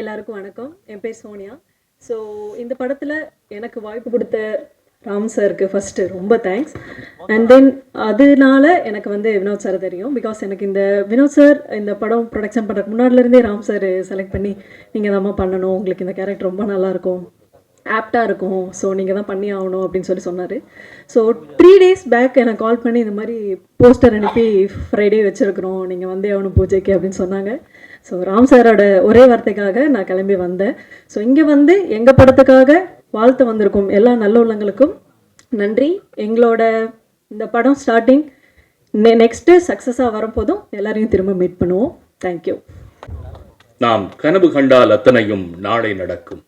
எல்லாருக்கும் வணக்கம். என் பேர் சோனியா. ஸோ இந்த படத்தில் எனக்கு வாய்ப்பு கொடுத்த ராம் சாருக்கு ஃபஸ்ட்டு ரொம்ப தேங்க்ஸ் அண்ட் தென் அதனால எனக்கு வந்து வினோத் சார் தெரியும். பிகாஸ் எனக்கு இந்த வினோத் சார் இந்த படம் ப்ரொடக்ஷன் பண்ணுறதுக்கு முன்னாடிலேருந்தே ராம் சார் செலக்ட் பண்ணி நீங்கள் தாம்மா பண்ணணும். உங்களுக்கு இந்த கேரக்டர் ரொம்ப நல்லாயிருக்கும் ஆப்டாக இருக்கும். ஸோ நீங்கள் தான் பண்ணி ஆகணும். அப்படின்னு சொல்லி சொன்னார். ஸோ த்ரீ டேஸ் பேக் எனக்கு கால் பண்ணி இந்த மாதிரி போஸ்டர் அனுப்பி ஃப்ரைடே வச்சுருக்குறோம். நீங்கள் வந்தே ஆகணும் பூஜைக்கு அப்படின்னு சொன்னாங்க. ஸோ ராம் சாரோட ஒரே வார்த்தைக்காக நான் கிளம்பி வந்தேன். ஸோ இங்கே வந்து எங்கள் படத்துக்காக வாழ்த்து வந்திருக்கும் எல்லா நல்ல உள்ளங்களுக்கும் நன்றி. எங்களோட இந்த படம் ஸ்டார்டிங் நெ நெக்ஸ்ட்டு சக்ஸஸாக வரும்போதும் எல்லாரையும் திரும்ப மீட் பண்ணுவோம். தேங்க்யூ நாம் கனவு கண்டால் அத்தனையும் நாளை நடக்கும்.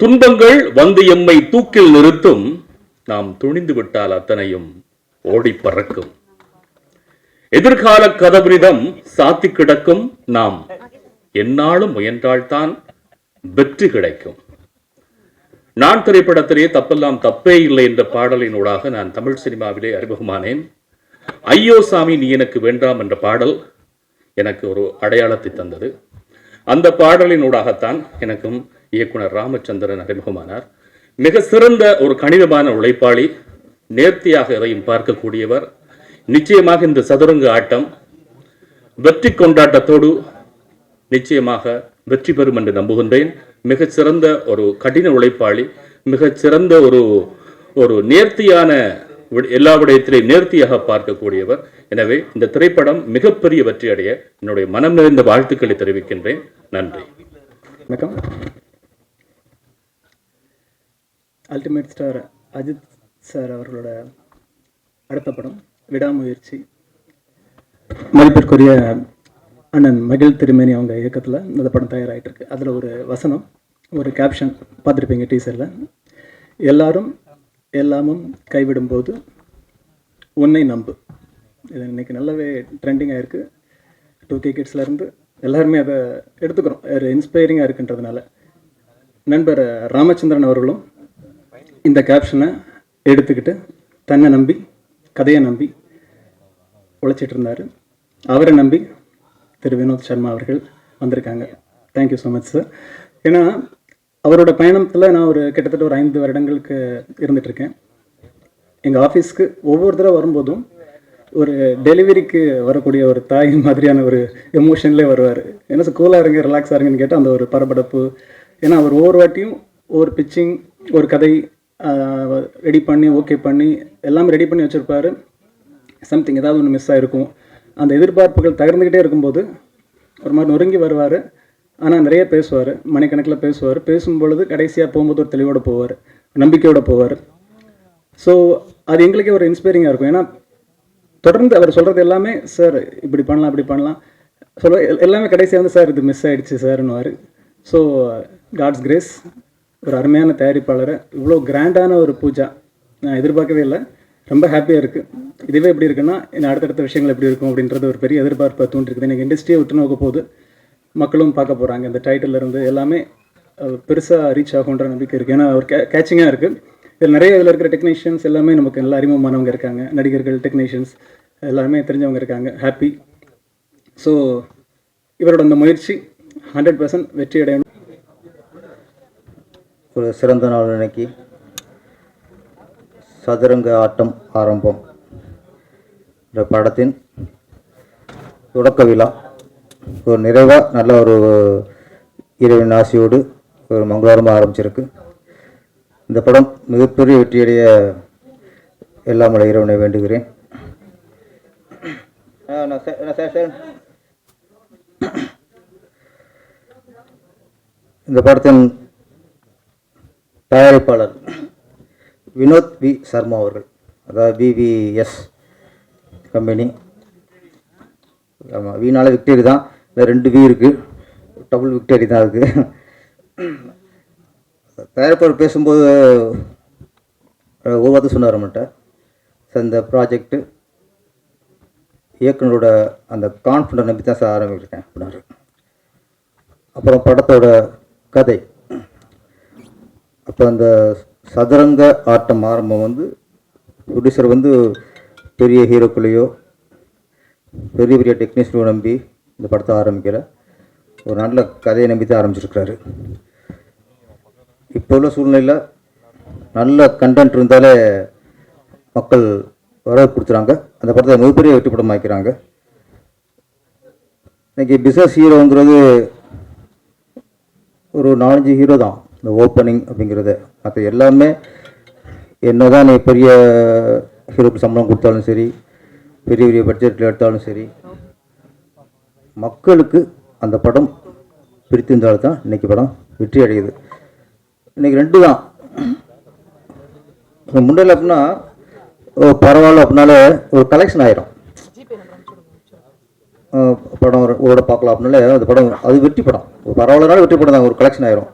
துன்பங்கள் வந்து எம்மை தூக்கில் நிறுத்தும். நாம் துணிந்து விட்டால் அத்தனையும் ஓடி பறக்கும். எதிர்கால கதவினிடம் சாத்தி கிடக்கும் நாம். என்னாலும் முயன்றால்தான் வெற்றி கிடைக்கும். நான் திரைப்படத்திலே தப்பெல்லாம் தப்பே இல்லை என்ற பாடலினூடாக நான் தமிழ் சினிமாவிலே அறிமுகமானேன். ஐயோ சாமி நீ எனக்கு வேண்டாம் என்ற பாடல் எனக்கு ஒரு அடையாளத்தை தந்தது. அந்த பாடலினூடாகத்தான் எனக்கும் இயக்குனர் ராமச்சந்திரன் அறிமுகமானார். மிக சிறந்த ஒரு கணிதமான உழைப்பாளி நேர்த்தியாக எதையும் பார்க்கக்கூடியவர் நிச்சயமாக இந்த சதுரங்க ஆட்டம் வெற்றி கொண்டாட்டத்தோடு நிச்சயமாக வெற்றி பெறும் என்று நம்புகின்றேன். மிகச்சிறந்த ஒரு கடின உழைப்பாளி மிகச்சிறந்த ஒரு ஒரு நேர்த்தியான எல்லா விடயத்திலையும் நேர்த்தியாக பார்க்கக்கூடியவர். எனவே இந்த திரைப்படம் மிகப்பெரிய வெற்றி அடைய என்னுடைய மனம் நிறைந்த வாழ்த்துக்களை தெரிவிக்கின்றேன். நன்றி. வணக்கம். அல்டிமேட் ஸ்டார் அஜித் சார் அவர்களோட அடுத்த படம். விடாமுயற்சி. மதிப்பிற்குரிய அண்ணன் மகிழ் திருமேனி அவங்க இயக்கத்தில் இந்த படம் தயாராகிட்டு இருக்கு அதில் ஒரு வசனம் ஒரு கேப்ஷன் பார்த்துருப்பீங்க டீசரில் எல்லாரும் எல்லாமும் கைவிடும்போது உன்னை நம்பு. இது இன்னைக்கு நல்லாவே ட்ரெண்டிங்காக இருக்குது டூ கே கிட்ஸ்லேருந்து எல்லாருமே அதை எடுத்துக்கிறோம். ஒரு இன்ஸ்பைரிங்காக இருக்குன்றதுனால. நண்பர் ராமச்சந்திரன் அவர்களும் இந்த கேப்ஷனை எடுத்துக்கிட்டு தன்னை நம்பி கதையை நம்பி உழைச்சிட்டு இருந்தார் அவரை நம்பி திரு வினோத் சர்மா அவர்கள் வந்திருக்காங்க. தேங்க்யூ ஸோ மச் சார் ஏன்னா அவரோட பயணத்தில் நான் ஒரு கிட்டத்தட்ட ஒரு ஐந்து வருடங்களுக்கு இருந்துகிட்ருக்கேன் எங்கள் ஆஃபீஸ்க்கு ஒவ்வொரு தடவை வரும்போதும் ஒரு டெலிவரிக்கு வரக்கூடிய ஒரு தாய் மாதிரியான ஒரு எமோஷன்லேயே வருவார். என்ன சார் கூலாக இருங்க ரிலாக்ஸாக இருங்கன்னு கேட்டால் அந்த ஒரு பரபரப்பு. ஏன்னா அவர் ஒவ்வொரு வாட்டியும் ஒரு பிச்சிங் ஒரு கதை ரெடி பண்ணி ஓகே பண்ணி எல்லாமே ரெடி பண்ணி வச்சுருப்பாரு. சம்திங் ஏதாவது ஒன்று மிஸ் ஆகிருக்கும் அந்த எதிர்பார்ப்புகள் தகர்ந்துக்கிட்டே இருக்கும்போது ஒரு மாதிரி நொறுங்கி வருவார். ஆனால் நிறைய பேசுவார். மணிக்கணக்கில் பேசுவார். பேசும்பொழுது கடைசியாக போகும்போது ஒரு தெளிவோடு போவார். நம்பிக்கையோடு போவார். ஸோ அது எங்களுக்கே ஒரு இன்ஸ்பைரிங்காக இருக்கும். ஏன்னா தொடர்ந்து அவர் சொல்கிறது எல்லாமே சார் இப்படி பண்ணலாம் இப்படி பண்ணலாம். சொல்ல எல்- எல்லாமே கடைசியாக வந்து சார் இது மிஸ் ஆயிடுச்சு சார்னுவார் ஸோ காட்ஸ் கிரேஸ் ஒரு அருமையான தயாரிப்பாளரை. இவ்வளோ கிராண்டான ஒரு பூஜா நான் எதிர்பார்க்கவே இல்லை. ரொம்ப ஹாப்பியாக இருக்குது இதுவே எப்படி இருக்குன்னா இன்னும் அடுத்தடுத்த விஷயங்கள் எப்படி இருக்கும் அப்படின்றது ஒரு பெரிய எதிர்பார்ப்பை தூண்டிருக்குது. எனக்கு இண்டஸ்ட்ரியை விட்டு நோக்க போகுது மக்களும் பார்க்க போகிறாங்க இந்த டைட்டில் இருந்து எல்லாமே பெருசாக ரீச் ஆகுன்ற நம்பிக்கை இருக்குது ஏன்னா ஒரு கே கேச்சிங்காக இருக்குது இதில் நிறைய இதில் இருக்கிற டெக்னீஷியன்ஸ் எல்லாமே நமக்கு நல்லா அறிமுகமானவங்க இருக்காங்க. நடிகர்கள் டெக்னீஷியன்ஸ் எல்லாருமே தெரிஞ்சவங்க இருக்காங்க. ஹாப்பி ஸோ இவரோட அந்த முயற்சி ஹண்ட்ரட் பர்சன்ட் வெற்றி அடையணும் ஒரு சிறந்த நாள் இன்னைக்கு சதுரங்க ஆட்டம் ஆரம்பம். இந்த படத்தின் தொடக்க விழா ஒரு நிறைவாக நல்ல ஒரு இரவின் ஆசையோடு ஒரு மங்களகரமாக ஆரம்பிச்சிருக்கு. இந்த படம் மிகப்பெரிய வெற்றியடைய எல்லாம் உள்ள இறைவனை வேண்டுகிறேன். நான் சே- நான் சே- இந்த படத்தின் தயாரிப்பாளர் வினோத் வி சர்மா அவர்கள் அதாவது விவிஎஸ் கம்பெனி ஆமாம் வீணால விக்டரி தான். இந்த ரெண்டு வி இருக்குது டபுள் விக்டரி தான் இருக்குது தயாரிப்பாளர் பேசும்போது ஒவ்வொருத்தர் ஒரு வார்த்தை சொன்னார் நம்மகிட்ட சார் இந்த ப்ராஜெக்ட்டு இயக்குனரோட அந்த கான்ஃபிடன்ட் நம்பி தான் சார் ஆரம்பிச்சிருக்கேன் அப்படின்னாரு. அப்புறம் படத்தோட கதை. அப்போ அந்த சதுரங்க ஆட்டம் ஆரம்பம் வந்து ப்ரொடியூசர் வந்து பெரிய ஹீரோக்களையோ பெரிய பெரிய டெக்னீஷியனோ நம்பி இந்த படத்தை ஆரம்பிக்கிற ஒரு நல்ல கதையை நம்பி தான் ஆரம்பிச்சிருக்கிறாரு. இப்போ உள்ள சூழ்நிலையில் நல்ல கண்டென்ட் இருந்தாலே மக்கள் வரவு கொடுத்துறாங்க. அந்த படத்தை மிகப்பெரிய வெற்றி படம் ஆக்கிறாங்க இன்றைக்கி பிஸ்னஸ் ஹீரோங்கிறது ஒரு நாலஞ்சு ஹீரோ தான். இந்த ஓப்பனிங் அப்படிங்கிறது. மற்ற எல்லாமே என்னதான் நீ பெரிய ஹீரோக்கு சம்பளம் கொடுத்தாலும் சரி பெரிய பெரிய பட்ஜெட்டில் எடுத்தாலும் சரி மக்களுக்கு அந்த படம் பிடித்திருந்தால்தான் தான் இன்னைக்கு படம் வெற்றி அடையுது. இன்னைக்கு ரெண்டு தான் முன்னாடி அப்படின்னா ஓ, பரவாயில்ல அப்படின்னாலே ஒரு கலெக்ஷன் ஆயிரும். படம் ஒரு பார்க்கலாம் அப்படின்னாலே அந்த படம் அது வெற்றி படம். ஒரு பரவாயில்லனாலும் வெற்றி படம் தான் ஒரு கலெக்ஷன் ஆயிரும்.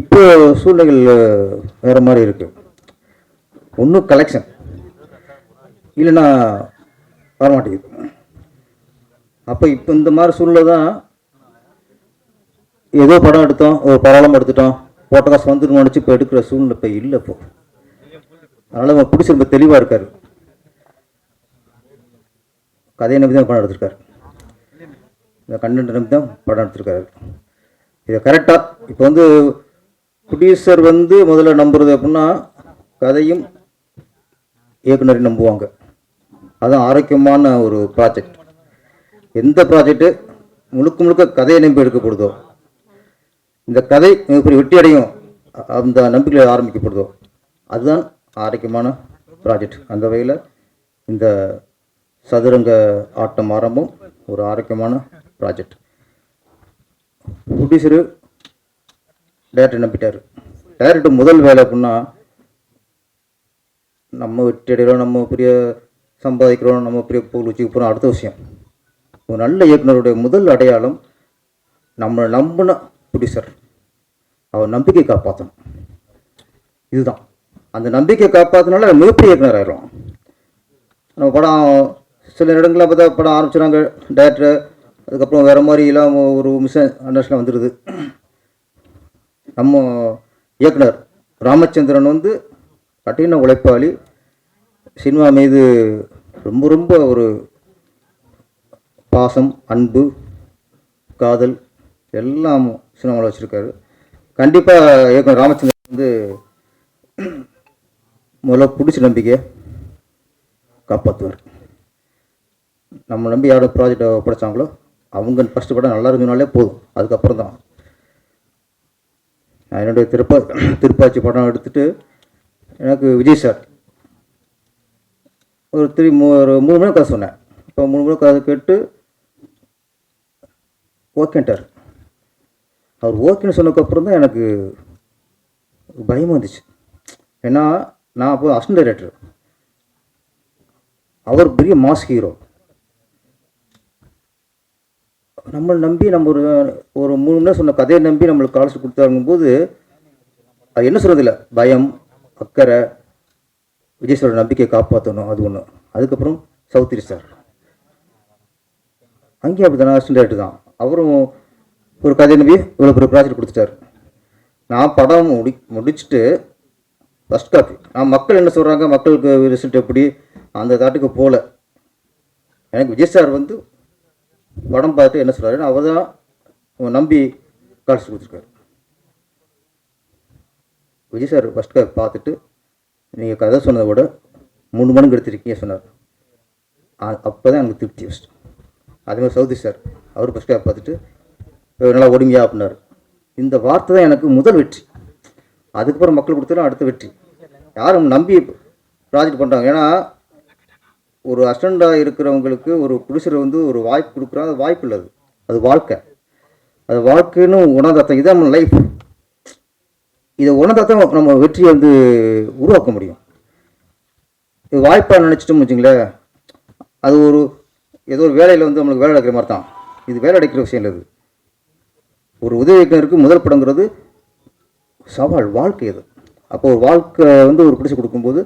இப்போ சூழ்நிலைகள் வேறு மாதிரி இருக்குது ஒன்றும் கலெக்ஷன் இல்லைன்னா வரமாட்டேங்குது அப்போ இப்போ இந்த மாதிரி சூழ்நிலை தான் ஏதோ படம் எடுத்தோம் ஒரு பரவலம் எடுத்துட்டோம் போட்ட காசு வந்துட்டு நினச்சி இப்போ எடுக்கிற சூழ்நிலை இப்போ இல்லை இப்போ. அதனால் அவன் பிடிச்சி ரொம்ப தெளிவாக இருக்கார். கதையை நம்பி தான் படம் எடுத்திருக்காரு. இந்த கண்டென்ட் நம்பி தான் படம் எடுத்திருக்காரு. இதை கரெக்டாக இப்போ வந்து ப்ரொடியூசர் வந்து முதல்ல நம்புறது அப்படின்னா கதையும் இயக்குனரையும் நம்புவாங்க. அதுதான் ஆரோக்கியமான ஒரு ப்ராஜெக்ட் எந்த ப்ராஜெக்ட்டு முழுக்க முழுக்க கதையை நம்பி எடுக்கப்படுதோ இந்த கதை மிகப்பெரிய வெற்றி அடையும் அந்த நம்பிக்கையில் ஆரம்பிக்கப்படுதோ அதுதான் ஆரோக்கியமான ப்ராஜெக்ட் அந்த வகையில் இந்த சதுரங்க ஆட்டம் ஆரம்பம் ஒரு ஆரோக்கியமான ப்ராஜெக்ட் ப்ரொடியூசரு டேரக்டர் நம்பிட்டார். டேரக்டர் முதல் வேலை அப்படின்னா நம்ம வெற்றி அடைகிறோம் நம்ம பெரிய சம்பாதிக்கிறோம் நம்ம பெரிய பொருள் வச்சுக்க போகிறோம் அடுத்த விஷயம் ஒரு நல்ல இயக்குனருடைய முதல் அடையாளம் நம்மளை நம்பின ப்ரொடியூசர் அவர் நம்பிக்கை காப்பாற்றணும் இதுதான். அந்த நம்பிக்கை காப்பாற்றினால மிகப்பெரிய இயக்குனர் ஆயிரும் நம்ம படம் சில இடங்களில் பார்த்தா படம் ஆரம்பிச்சுறாங்க டேரக்டர். அதுக்கப்புறம் வேறு மாதிரி இல்லாமல் ஒரு மிஸ் அண்டர்ஸ்டாண்ட் வந்துடுது நம்ம இயக்குனர் ராமச்சந்திரன் வந்து கடின உழைப்பாளி. சினிமா மீது ரொம்ப ரொம்ப ஒரு பாசம் அன்பு காதல் எல்லாம் சினிமாவில் வச்சுருக்காரு. கண்டிப்பாக இயக்குனர் ராமச்சந்திரன் வந்து முதல்ல பிடிச்ச நம்பிக்கையை காப்பாற்றுவார் நம்ம நம்பி யாரும் ப்ராஜெக்டை படைத்தாங்களோ அவங்க ஃபஸ்ட்டு படம் நல்லா இருந்தனாலே போதும். அதுக்கப்புறம் தான் என்னுடைய திருப்பா திருப்பாச்சி படம் எடுத்துட்டு எனக்கு விஜய் சார். ஒரு த்ரீ மூ ஒரு மூணு மணி கதை சொன்னேன். இப்போ மூணு மணி கதை கேட்டு ஓகேன்ட்டார் அவர் ஓகேன்னு சொன்னதுக்கப்புறம் தான் எனக்கு பயமாக இருந்துச்சு. ஏன்னா நான் அப்போ அசிஸ்டன்ட் டைரக்டர் அவர் பெரிய மாஸ் ஹீரோ நம்மளை நம்பி நம்ம ஒரு ஒரு மூணு மணி நேரம் சொன்ன கதையை நம்பி நம்மளுக்கு காலச்சு கொடுத்தாங்கும்போது அது என்ன சொல்கிறது இல்லை பயம் அக்கறை விஜய் சாரோட நம்பிக்கையை காப்பாற்றணும் அது ஒன்று அதுக்கப்புறம் சௌத்ரி சார். அங்கேயும் அப்படி தானே அசிஸ்டன்ட் தான். அவரும் ஒரு கதையை நம்பி இவ்வளோ ஒரு ப்ராஜெக்ட் கொடுத்துட்டாரு. நான் படம் முடி முடிச்சுட்டு ஃபஸ்ட் காப்பி நான் மக்கள் என்ன சொல்கிறாங்க மக்களுக்கு ரிசல்ட் எப்படி? அந்த தாட்டுக்கு போகல. எனக்கு விஜய் சார் வந்து படம் பார்த்து என்ன சொல்கிறாரு அவர் தான் நம்பி கால்ஸ் கொடுத்துருக்காரு. விஜய் சார் ஃபஸ்ட் காப்பி பார்த்துட்டு நீங்கள் கதை சொன்னதை விட மூணு மணிக்கு எடுத்துருக்கீங்க சொன்னார். அப்போ தான் எனக்கு திருப்தி ஃபஸ்ட் அதேமாதிரி சௌதி சார் அவர் ஃபஸ்ட் காப்பி பார்த்துட்டு நல்லா ஓடுங்கயா அப்படின்னாரு. இந்த வார்த்தை தான் எனக்கு முதல் வெற்றி. அதுக்கப்புறம் மக்கள் கொடுத்தாலும் அடுத்த வெற்றி. யாரும் நம்பி ப்ராஜெக்ட் பண்ணுறாங்க ஏன்னா ஒரு அஸ்டண்டாக இருக்கிறவங்களுக்கு ஒரு ப்ரொடியூசர் வந்து ஒரு வாய்ப்பு கொடுக்குறா அது வாய்ப்பு இல்லை அது. அது வாழ்க்கை. அது வாழ்க்கைன்னு உணர்ந்தாத்தான் இதான் நம்ம லைஃப் இதை உணர்ந்தாத்தான் நம்ம வெற்றியை வந்து உருவாக்க முடியும். இது வாய்ப்பாக நினச்சிட்டோம்னு வச்சுங்களேன் அது ஒரு ஏதோ ஒரு வேலையில் வந்து நம்மளுக்கு வேலை அடைக்கிற மாதிரி தான் இது வேலை அடைக்கிற விஷயம் இல்லை இது ஒரு உதவி இயக்குனருக்கு முதல் படங்கிறது சவால் வாழ்க்கை அது. அப்போ ஒரு வாழ்க்கை வந்து ஒரு பிடிச்சி கொடுக்கும்போது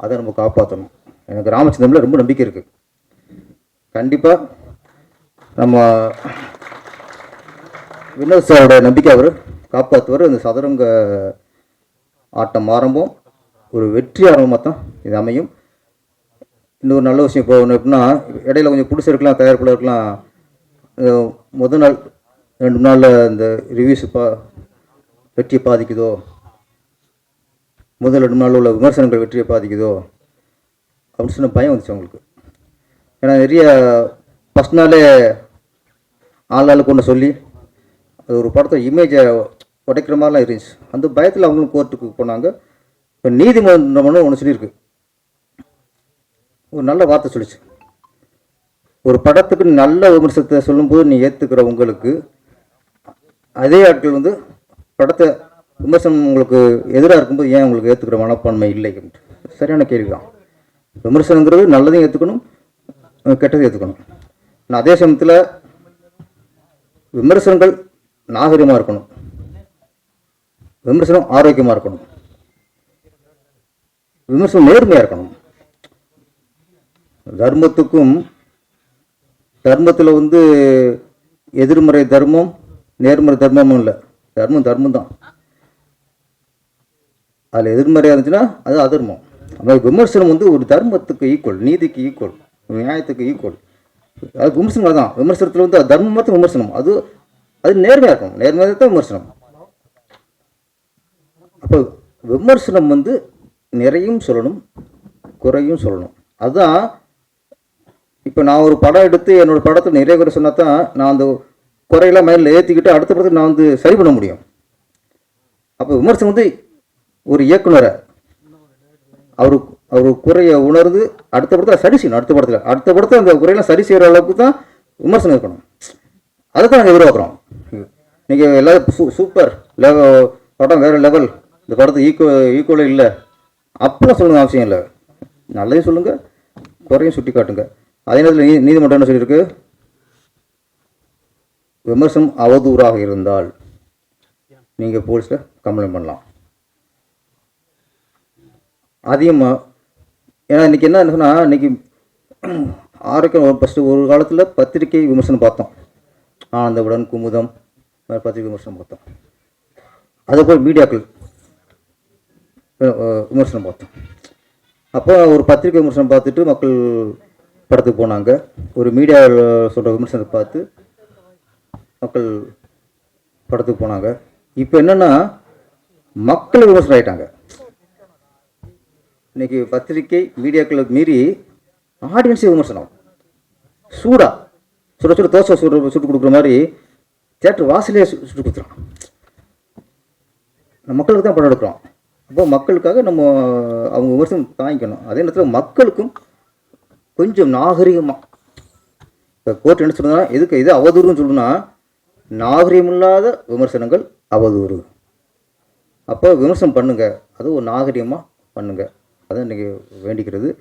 அதை நம்ம காப்பாற்றணும். எனக்கு ராமச்சந்திரமில் ரொம்ப நம்பிக்கை இருக்குது கண்டிப்பாக நம்ம வினோத் சாரோட நம்பிக்கை அவர் காப்பாற்றுவார் இந்த சதுரங்க ஆட்டம் ஆரம்பம். ஒரு வெற்றி ஆரம்பமாக தான் இது அமையும். இன்னொரு நல்ல விஷயம் இப்போ ஒன்று எப்படின்னா இடையில கொஞ்சம் பிடிச்சிருக்கலாம் தயாரிப்பில் இருக்கலாம். முதல் நாள் ரெண்டு நாளில் இந்த ரிவ்யூஸ் பா வெற்றியை பாதிக்குதோ? முதல் ரெண்டு நாளில் உள்ள விமர்சனங்கள் வெற்றியை பாதிக்குதோ? அப்படின்னு சொன்ன பயம் வந்துச்சு அவங்களுக்கு. ஏன்னா நிறைய ஃபஸ்ட் நாளே ஆள் ஆள் கொண்டு சொல்லி அது ஒரு படத்தை இமேஜை உடைக்கிற மாதிரிலாம் இருந்துச்சு. அந்த பயத்தில் அவங்களும் கோர்ட்டுக்கு போனாங்க. இப்போ நீதிமன்றம்னு ஒன்று சொல்லியிருக்கு. ஒரு நல்ல வார்த்தை சொல்லிச்சு. ஒரு படத்துக்கு நல்ல விமர்சனத்தை சொல்லும்போது நீ ஏற்றுக்கிற உங்களுக்கு அதே ஆட்கள் வந்து படத்தை விமர்சனம் உங்களுக்கு எதிராக இருக்கும்போது ஏன் உங்களுக்கு ஏற்றுக்கிற மனப்பான்மை இல்லை அப்படின்ட்டு. சரியான கேள்வி தான் விமர்சனங்கிறது நல்லதையும் ஏற்றுக்கணும் கெட்டதையும் ஏற்றுக்கணும் ஆனால் அதே சமயத்தில் விமர்சனங்கள் நாகரிகமாக இருக்கணும். விமர்சனம் ஆரோக்கியமாக இருக்கணும். விமர்சனம் நேர்மையாக இருக்கணும். தர்மத்துக்கும் தர்மத்தில் வந்து எதிர்மறை தர்மம் நேர்மறை தர்மமும் இல்லை. தர்மம் தர்மம் தான் அதில் எதிர்மறையாக இருந்துச்சுன்னா அது அதர்மம். அதாவது விமர்சனம் வந்து ஒரு தர்மத்துக்கு ஈக்குவல் நீதிக்கு ஈக்குவல் நியாயத்துக்கு ஈக்குவல் அது விமர்சனம் தான். விமர்சனத்தில் வந்து தர்மம் மட்டும் விமர்சனம். அது அது நேர்மையாக இருக்கும். நேர்மையாக தான் விமர்சனம். அப்போ விமர்சனம் வந்து நிறையும் சொல்லணும் குறையும் சொல்லணும். அதுதான் இப்போ நான் ஒரு படம் எடுத்து என்னோட படத்தை நிறைய குறை சொன்னால் தான் நான் அந்த குறையெல்லாம் மைண்டில் ஏற்றிக்கிட்டு அடுத்த படத்துக்கு நான் வந்து சரி பண்ண முடியும். அப்போ விமர்சனம் வந்து ஒரு இயக்குனரை அவரு அவர் குறையை உணர்ந்து அடுத்த படத்தில் சரி செய்யணும் அடுத்த படத்தில். அடுத்த படத்தில் அந்த குறையெல்லாம் சரி செய்கிற அளவுக்கு தான் விமர்சனம் இருக்கணும். அதை தான் நாங்கள் எதிர்பார்க்குறோம். நீங்கள் எல்லாரும் சூ சூப்பர் லெவல் படம் வேறு லெவல். இந்த படத்துக்கு ஈக்குவ ஈக்குவலாக இல்லை. அப்படிலாம் சொல்லணும் அவசியம் இல்லை. நல்லதையும் சொல்லுங்கள் குறையும் சுட்டி காட்டுங்க அதே நேரத்தில் நீ நீதிமன்றம் என்ன சொல்லியிருக்கு? விமர்சனம் அவதூறாக இருந்தால் நீங்கள் போலீஸில் கம்ப்ளைண்ட் பண்ணலாம். அதிகமாக ஏன்னா இன்றைக்கி என்ன சொன்னால் இன்றைக்கி ஆரோக்கியம் ஃபஸ்ட்டு ஒரு காலத்தில் பத்திரிகை விமர்சனம் பார்த்தோம். ஆனந்தவுடன் குமுதம் பத்திரிகை விமர்சனம் பார்த்தோம். அதுபோல் மீடியாக்கள் விமர்சனம் பார்த்தோம். அப்போ ஒரு பத்திரிகை விமர்சனம் பார்த்துட்டு மக்கள் படத்துக்கு போனாங்க. ஒரு மீடியாவில் சொல்கிற விமர்சனத்தை பார்த்து மக்கள் படத்துக்கு போனாங்க. இப்போ என்னென்னா மக்கள் விமர்சனம் ஆகிட்டாங்க இன்னைக்கு பத்திரிகை மீடியாக்களை மீறி ஆடியன்ஸே விமர்சனம். சூடா. சுட சுட தோசை சுடு சுட்டு கொடுக்குற மாதிரி தேட்டர் வாசலே சு- சுட்டு கொடுத்துறான் நம்ம மக்களுக்கு தான் படம் எடுக்கிறோம். அப்போ மக்களுக்காக நம்ம அவங்க விமர்சனம் தாங்கிக்கணும். அதே நேரத்தில் மக்களுக்கும் கொஞ்சம் நாகரிகமாக இப்போ கோர்ட் என்ன சொல்லுதுன்னா எதுக்கு இது அவதூறுன்னு சொல்லுன்னா நாகரிகமில்லாத விமர்சனங்கள் அவதூறு. அப்போ விமர்சனம் பண்ணுங்கள் அது ஒரு நாகரிகமாக பண்ணுங்கள் அதான் இன்றைக்கி வேண்டிக்கிறது.